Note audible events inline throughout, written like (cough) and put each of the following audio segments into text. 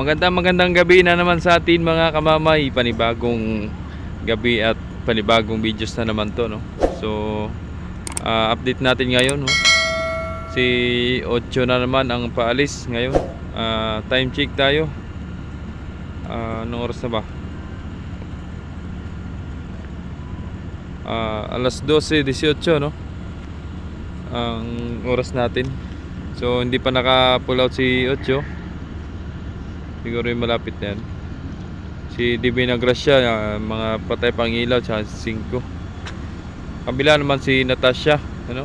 magandang magandang gabi na naman sa atin mga kamamay. Panibagong gabi at panibagong videos na naman to, no. So, ah, update natin ngayon, no. Si Ocho na naman ang paalis ngayon. Ah, time check tayo. Ah, anong oras na ba? Ah, alas 12:18, no. Ang oras natin. So, hindi pa naka-pull out si Ocho. Siguro yung malapit na yan. Si Divina Gracia, ah, mga patay pang ilaw, tsaka 5. Kabila naman si Natasha, ano?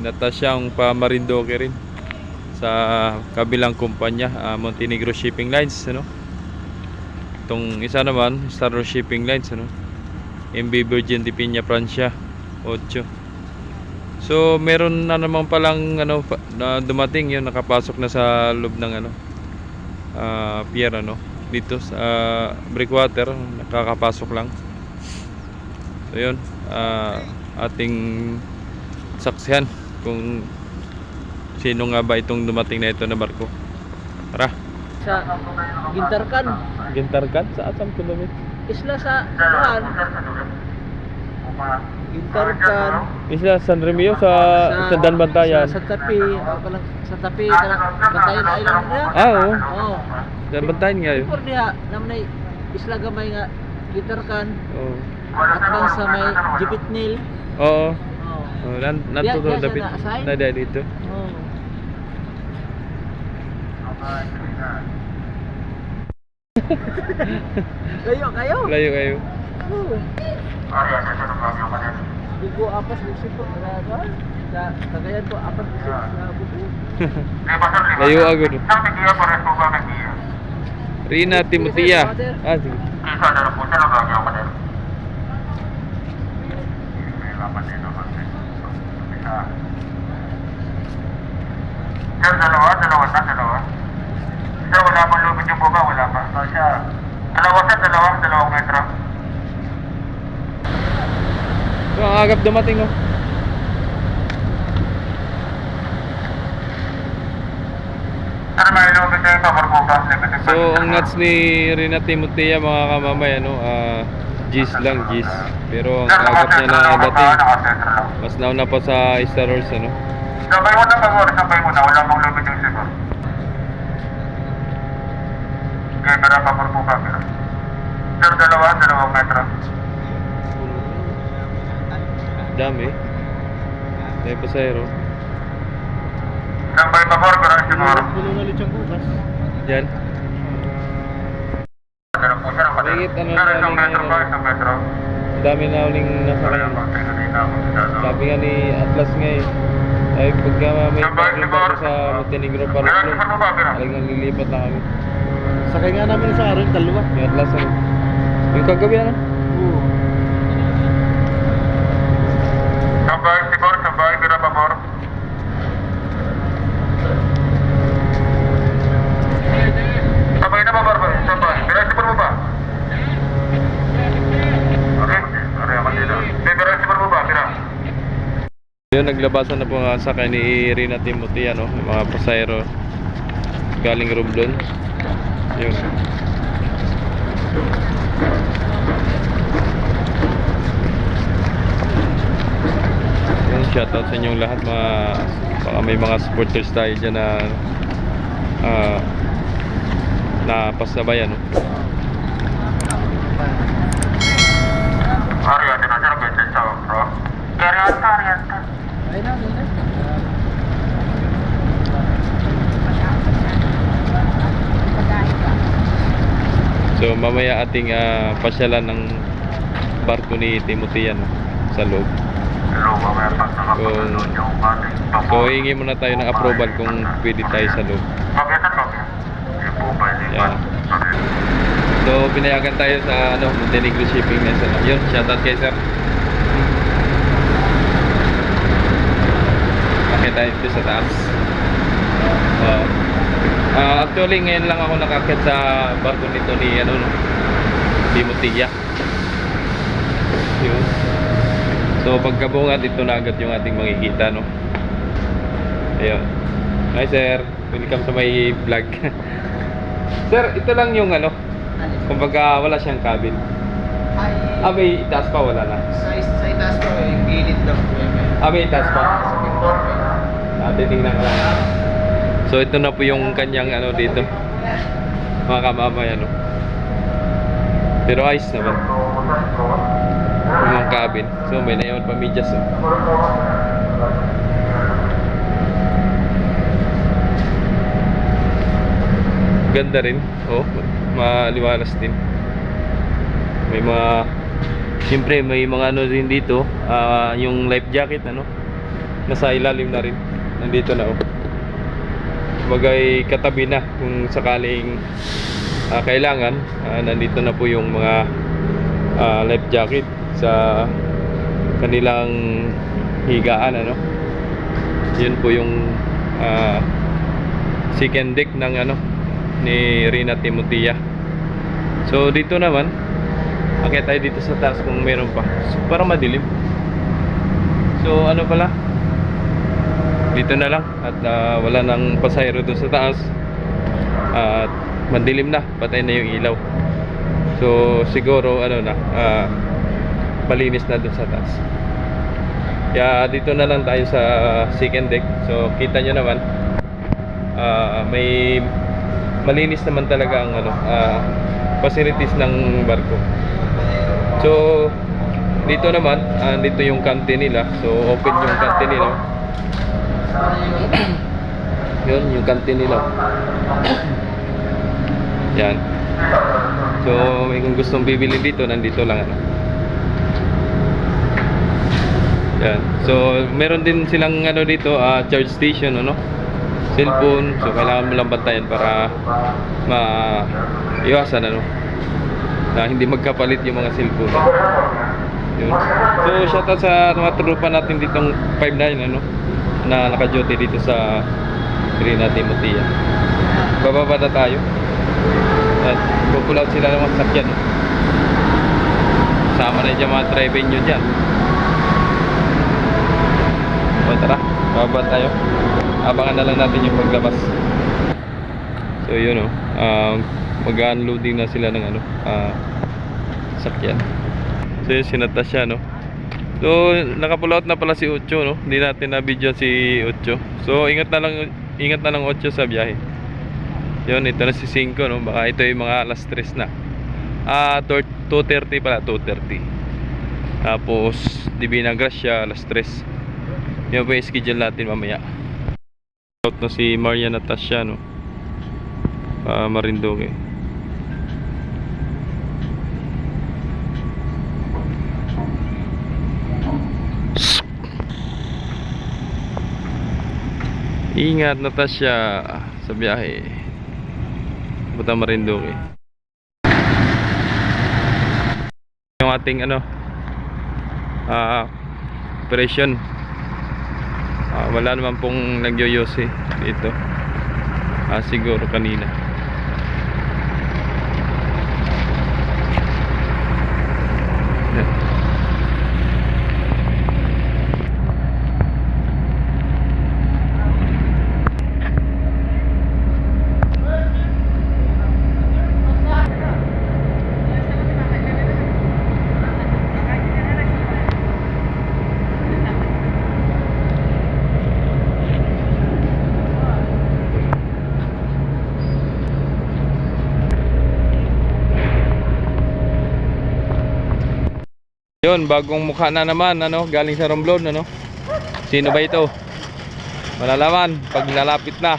Natasha ang pa rin sa kabilang kumpanya, ah, Montenegro Shipping Lines, ano? Itong isa naman, Star Shipping Lines, ano? MB Virgin de Piña, Francia, 8. So, meron na naman palang ano na dumating 'yun, nakapasok na sa loob ng ano ah pier ano dito sa ah, breakwater nakakapasok lang. So, 'yun, ah, ating saksihan kung sino nga ba itong dumating na ito na barko. Tara. sa Gintarkan, Gintarkan sa asam kilometer. isla sa Juan. Gintarkan, Isla San Remio sa, sa Danbantayan. Sa, sa Tapi, ako lang, sa Tapi, kanang Bantayan Island niya. Ah, oo. Oo. Danbantayan nga yun. Por diha, naman ay isla gamay nga Gintarkan, Oo. at bang sa may Jipitnil. Oo. Oo. Oh, nan Diya- nanto diya siya David. na-assign? Na dahil dito. Oo. (laughs) Kayo, kayo. Layo kayo. Oo. Bugo apas musik po nagawa. Sa kagayan po apas musik sa bugo. Layo agad. Rina Timotia. Ah, sige. Sir, dalawa, dalawa na, dalawa. Sir, wala pang lubid yung buka, wala pa. So, siya, dalawa sir, dalawa, dalawang metro. So, ang agap dumating oh. Pa, buka, limited So, ang nuts ni Rina Timotia mga kamamay ano, ah G's lang, G's. Pero ang agap niya na dating mas nauna pa sa Star Wars ano. Sabay mo na, pag sabay mo na, wala pang lubid yung siguro. Okay, pero pa, buka, pero. Sir, dalawa, dalawang metro. Dami. May pasahero. Sabay pa, pero siguro. Pulo na lechong bukas. Yan. Ano po. Mahigit ano na isang lang metro pa, isang metro. Ang dami na uling nasa ano. Sabi nga ni Atlas nga eh. Ay pagka may Sabay, bagyo pa siguro. sa Montenegro pa Pero, rin. sir, mo ba, pero? Talagang lilipat na kami. Sakay nga namin sa arin, dalawa. Yung Atlas ano. Yung kagabi ano? Oo. Sabay, siguro, sabay, pero pabor. Sabay na ba, Barba? Sabay. Pero siguro mo ba? Okay, okay, ako dito. Pero siguro mo ba, pero? Naglabasan na po nga sa kay ni Rina Timothy, ano, mga pasahero galing Romblon. Yun. Yun, shoutout sa inyong lahat, mga, baka may mga supporters tayo dyan na ah, na pasabay, ano. Ariante na, sir, Vincent sa bro. Ariante, Ariante. Ay na, ay na. So, mamaya ating ah, pasyalan ng barko ni Timothy yan sa loob. Pabor. So, hingi muna tayo ng approval kung pwede tayo sa loob. Yeah. So, pinayagan tayo sa ano, Montenegro Shipping na sa Yun, shoutout kay sir. Tayo dito sa taas. Oo. Ah, actually, ngayon lang ako nakakit sa barko nito ni ano, no, Timothy. Yun. So, pagkabungat, ito na agad yung ating makikita, no? Ayun. Hi, sir. Welcome sa my vlog. (laughs) Sir, ito lang yung ano, kumbaga wala siyang cabin. Ay, Ah, may itaas pa, wala na. sa, sa itaas ko eh, gilid lang po eh. Ah, may itaas pa. Sa pintor. Ah, titingnan ko lang. So, ito na po yung kanyang ano dito. Mga kamamay, ano. Pero ayos naman. Yung cabin. So, may naiwan pa medyas. Oh. Ganda rin. Oh, maliwalas din. May mga Siyempre may mga ano din dito, ah, yung life jacket ano. Nasa ilalim na rin. Nandito na oh. Bagay katabi na kung sakaling ah, kailangan, ah, nandito na po yung mga ah, life jacket sa kanilang higaan ano. Yun po yung ah, second deck ng ano ni Rina Timotia. So dito naman Akit tayo dito sa taas kung meron pa. So, parang madilim. So ano pala? Dito na lang at ah, wala nang pasahero doon sa taas. At madilim na, patay na yung ilaw. So siguro ano na, ah, malinis na doon sa taas. Kaya dito na lang tayo sa second deck. So kita nyo naman ah, may malinis naman talaga ang ano, ah, facilities ng barko. So dito naman, ah, dito yung kante nila. So open yung kante nila. Yun, yung kante nila. Yan. So, may kung gustong bibili dito, nandito lang ano. Yan. So, meron din silang ano dito, ah, charge station, ano? Cellphone. So, kailangan mo lang bantayan para ma iwasan ano na hindi magkapalit yung mga cellphone. Yun. So, shoutout sa mga trupa natin ditong 59 ano na naka-duty dito sa Green Timotia. Bababa na tayo. At pupull out sila ng mga sakyan. Sama na dyan mga drive nyo dyan. O tara, bababa tayo. Abangan na lang natin yung paglabas. So yun o, uh, mag-unloading na sila ng ano, ah, sakyan. So yun, sinata siya no. So, nakapull out na pala si Ocho, no? Hindi natin na video si Ocho. So, ingat na lang, ingat na lang Ocho sa biyahe. Yun, ito na si 5, no? Baka ito yung mga alas 3 na. Ah, 2.30 pala, 2.30. Tapos, Divina Gracia, alas 3. Yan po yung schedule natin mamaya. Out na si Maria Natasha, no? Ah, Marinduque. Ingat Natasha sa biyahe. Punta Marinduque. Yung ating ano ah operation. Ah, wala naman pong nagyoyose dito. Ah, siguro kanina. Yan. Yun, bagong mukha na naman, ano, galing sa Romblon, ano. Sino ba ito? Malalaman pag lalapit na.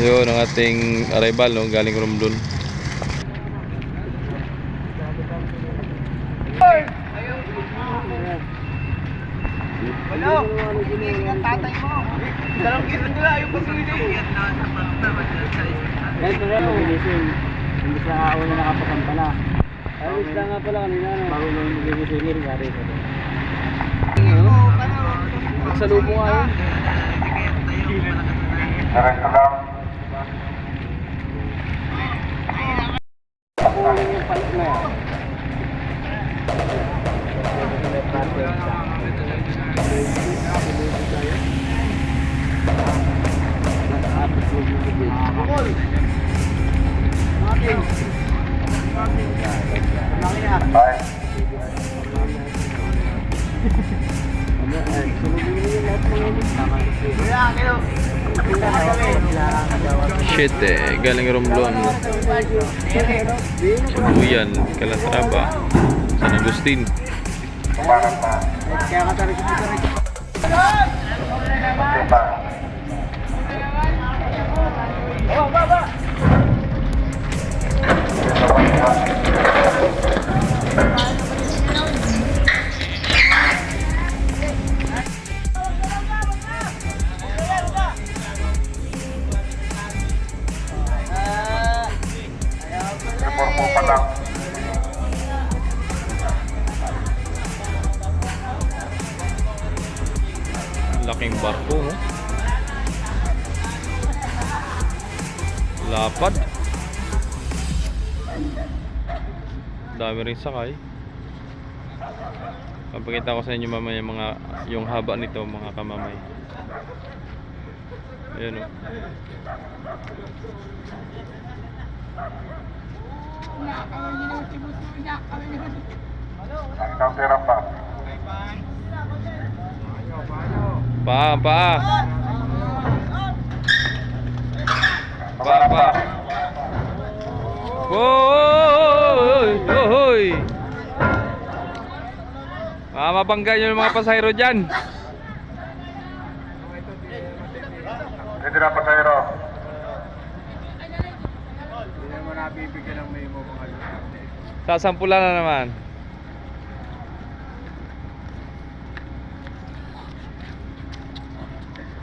Yun ang ating arrival, no, galing Romblon. Ang tatay mo. Dalawang gising nila, yung pasuloy. Ganito rin ang ginising. Hindi sa ako na nakapasampala. Ayos lang nga pala kanina. No? Marunong ginisingin. Yari ko. Sa lubo nga yun. Diretso lang. Yung palit na yan. Cavite galing Romblon Sabuyan, Calatrava San Agustin. Laking barko, no? Lapad. Dami rin sakay. Papakita ko sa inyo mamaya mga yung haba nito mga kamamay. Ayan o. Counter pa. Pa, pa. Pa, pa. Hoy! Hoy! Ah, mabangga nyo yung mga pasahero dyan. Hindi na ng mga Sasampulan na naman.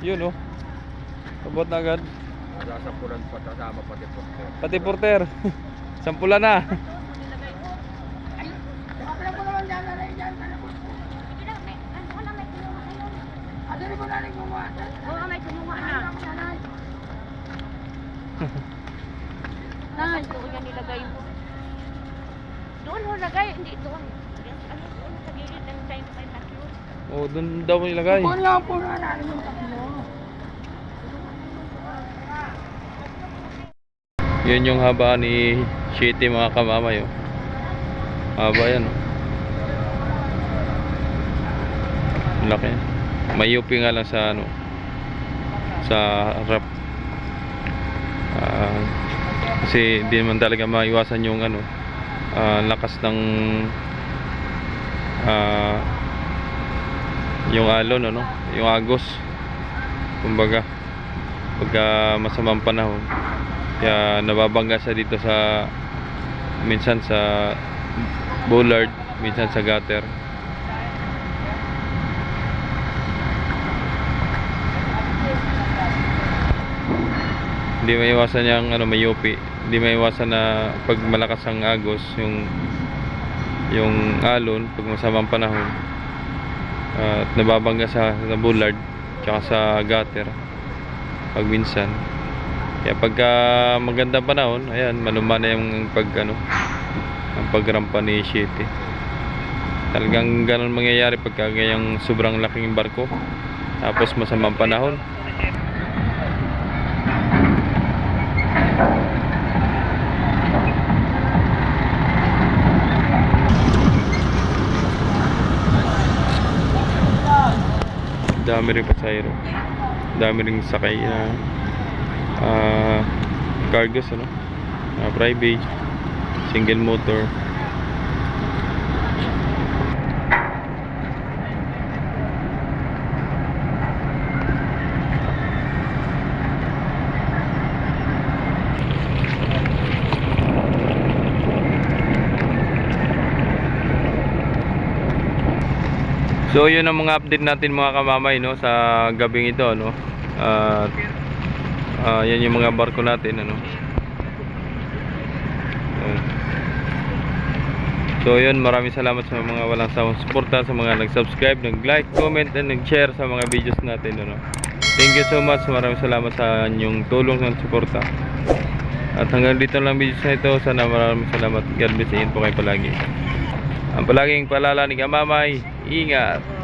Yun oh. Abot na agad. Sasampulan pa kasama pati po. Pati porter. (laughs) Sampulan na. Na. Saan doon yan nilagay mo? Doon ho lagay, hindi doon. Ano doon sa gilid ng time kay tatlo. Oh, doon daw mo ilagay. Yun yung haba ni Shitty mga kamamay oh. Haba yan oh. Laki. Mayupi nga lang sa ano sa harap. Ah, kasi di naman talaga maiwasan yung ano ah, lakas ng ah, yung alon ano, yung agos. Kumbaga pagka masamang panahon kaya nababangga siya dito sa minsan sa bollard, minsan sa gutter. Hindi maiwasan yung ano mayupi. Hindi maiwasan na pag malakas ang agos yung yung alon pag masamang panahon at nababangga sa, sa bollard tsaka sa gutter pag minsan kaya pagka magandang panahon ayan maluma na yung pag ano ang pagrampa ni Shitty. Talagang ganun mangyayari pagka ganyang sobrang laking barko. Tapos masamang panahon. Dami rin pasayro dami rin sakay na ah cargos ano? Ah, private. Single motor. So yun ang mga update natin mga kamamay no sa gabing ito no. At ah, yan yung mga barko natin ano. So yun, maraming salamat sa mga walang sawang suporta, sa mga nag-subscribe, nag-like, comment, and nag-share sa mga videos natin. Ano. Thank you so much, maraming salamat sa inyong tulong ng suporta. At hanggang dito lang videos na ito, sana maraming salamat. God bless, po kayo palagi. Ang palaging paalala ni Kamamay, ingat!